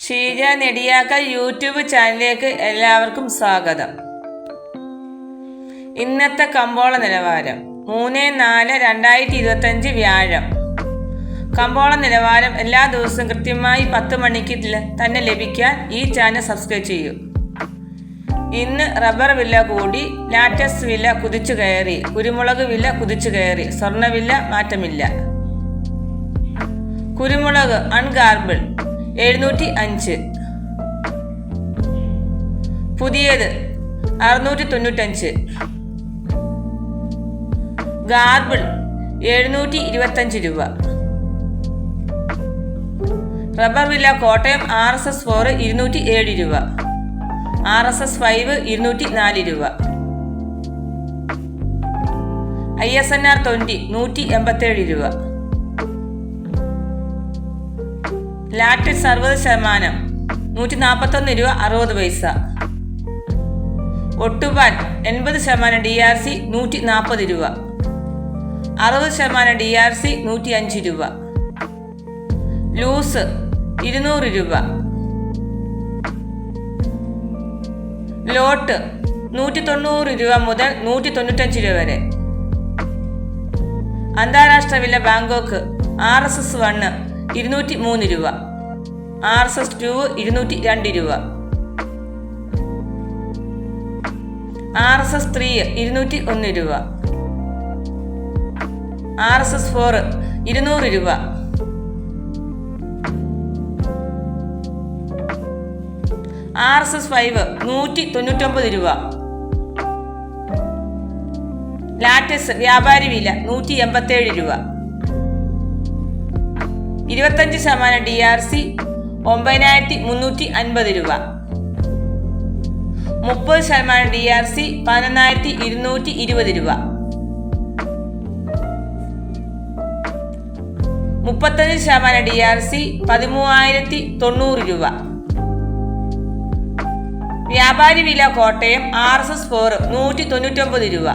Sheeja നെടിയാക്ക YouTube ചാനലിലേക്ക് എല്ലാവർക്കും സ്വാഗതം. ഇന്നത്തെ കമ്പോള നിലവാരം. മൂന്ന് നാല് രണ്ടായിരത്തി ഇരുപത്തഞ്ച് വ്യാഴം. കമ്പോള നിലവാരം എല്ലാ ദിവസവും കൃത്യമായി പത്ത് മണിക്ക് തന്നെ ലഭിക്കാൻ ഈ ചാനൽ സബ്സ്ക്രൈബ് ചെയ്യൂ. ഇന്ന് റബ്ബർ വില കൂടി ലാറ്റസ് വില കുതിച്ചു കയറി കുരുമുളക് വില കുതിച്ചു കയറി സ്വർണവില മാറ്റമില്ല. കുരുമുളക് അൺഗാർബിൾ. എഴുന്നൂറ്റി അഞ്ച് പുതിയത് അറുന്നൂറ്റി തൊണ്ണൂറ്റഞ്ച് ഗാർബിൾ എഴുന്നൂറ്റി ഇരുപത്തഞ്ച് രൂപ. Rubber villa Kottayam R S S four ഇരുന്നൂറ്റി ഏഴ് രൂപ. ആർ എസ് എസ് ഫൈവ് ഇരുന്നൂറ്റി നാല് രൂപ. I S N R twenty നൂറ്റി എൺപത്തേഴ് രൂപ. ലാറ്റിസ് അറുപത് ശതമാനം. നൂറ്റി നാൽപ്പത്തൊന്ന് രൂപ അറുപത് പൈസ. ഒട്ടുപാൻ എൺപത് ശതമാനം ഡി ആർ സി നൂറ്റി നാൽപ്പത് രൂപ. അറുപത് ശതമാനം ഡി ആർ സി നൂറ്റി അഞ്ച് രൂപ. ലൂസ് ഇരുന്നൂറ് രൂപ. ലോട്ട് നൂറ്റി തൊണ്ണൂറ് രൂപ മുതൽ നൂറ്റി തൊണ്ണൂറ്റഞ്ച് രൂപ വരെ. അന്താരാഷ്ട്ര വില Bangkok R S S one ഇരുന്നൂറ്റി മൂന്ന് രൂപ. ആർ എസ് എസ് ടു ഇരുന്നൂറ്റി രണ്ട് രൂപ. ആർ എസ് എസ് ത്രീ ഇരുന്നൂറ്റി ഒന്ന് രൂപ. ആർ എസ് എസ് ഫോർ ഇരുന്നൂറ് രൂപ. ആർ എസ് എസ് ഫൈവ് നൂറ്റി തൊണ്ണൂറ്റൊമ്പത് രൂപ. ലാറ്റസ് വ്യാപാരി വില നൂറ്റി എൺപത്തേഴ് രൂപ. ഇരുപത്തഞ്ച് ശതമാനം ഡി ആർ സി ഒമ്പതിനായിരത്തി മുന്നൂറ്റി അൻപത് രൂപ. മുപ്പത് ശതമാനം ഡി ആർ സി പതിനൊന്നായിരത്തി ഇരുന്നൂറ്റി ഇരുപത് രൂപ. മുപ്പത്തഞ്ച് ശതമാനം ഡി ആർ സി പതിമൂവായിരത്തി തൊണ്ണൂറ് രൂപ. വ്യാപാരി വില Kottayam R S S four നൂറ്റി തൊണ്ണൂറ്റൊമ്പത് രൂപ.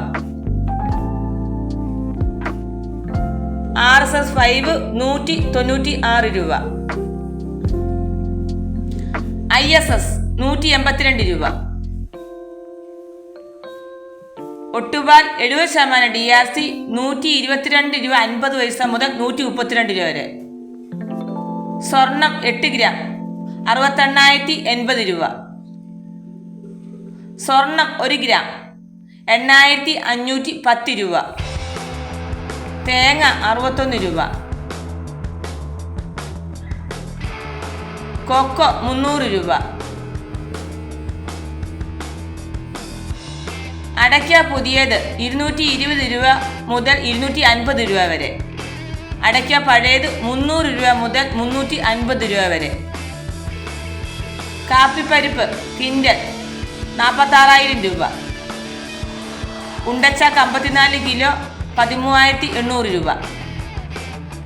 ആർ എസ് എസ് ഫൈവ് നൂറ്റി തൊണ്ണൂറ്റി ആറ് രൂപ. ഐ എസ് എസ് നൂറ്റി എൺപത്തിരണ്ട് രൂപ. ഒട്ടുപാൽ എഴുപത് ശതമാനം ഡി ആർ സി നൂറ്റി ഇരുപത്തിരണ്ട് രൂപ അൻപത് പൈസ മുതൽ നൂറ്റി മുപ്പത്തിരണ്ട് രൂപ വരെ. സ്വർണം എട്ട് ഗ്രാം അറുപത്തെണ്ണായിരത്തി എൺപത് രൂപ. സ്വർണം ഒരു ഗ്രാം എണ്ണായിരത്തി അഞ്ഞൂറ്റി പത്ത് രൂപ. തേങ്ങ അറുപത്തൊന്ന് രൂപ. കൊക്കോ മുന്നൂറ് രൂപ. അടയ്ക്ക പുതിയത് ഇരുന്നൂറ്റി ഇരുപത് രൂപ മുതൽ ഇരുന്നൂറ്റി അൻപത് രൂപ വരെ. അടയ്ക്ക പഴയത് മുന്നൂറ് രൂപ മുതൽ മുന്നൂറ്റി അൻപത് രൂപ വരെ. കാപ്പിപ്പരിപ്പ് കിൻഡൽ നാൽപ്പത്താറായിരം രൂപ. ഉണ്ടച്ച അമ്പത്തിനാല് കിലോ പതിമൂവായിരത്തി എണ്ണൂറ് രൂപ.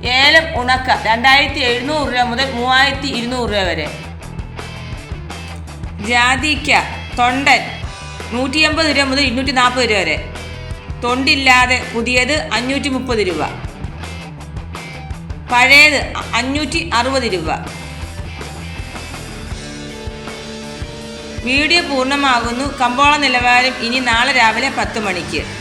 ഏലം ഉണക്ക രണ്ടായിരത്തി എഴുന്നൂറ് രൂപ മുതൽ മൂവായിരത്തി ഇരുന്നൂറ് രൂപ വരെ. ജാതിക്ക തൊണ്ടൻ നൂറ്റി എൺപത് രൂപ മുതൽ ഇരുന്നൂറ്റി നാൽപ്പത് രൂപ വരെ. തൊണ്ടില്ലാതെ പുതിയത് അഞ്ഞൂറ്റി മുപ്പത് രൂപ. പഴയത് അഞ്ഞൂറ്റി അറുപത് രൂപ. വീഡിയോ പൂർണമാകുന്നു. കമ്പോള നിലവാരം ഇനി നാളെ രാവിലെ പത്ത് മണിക്ക്.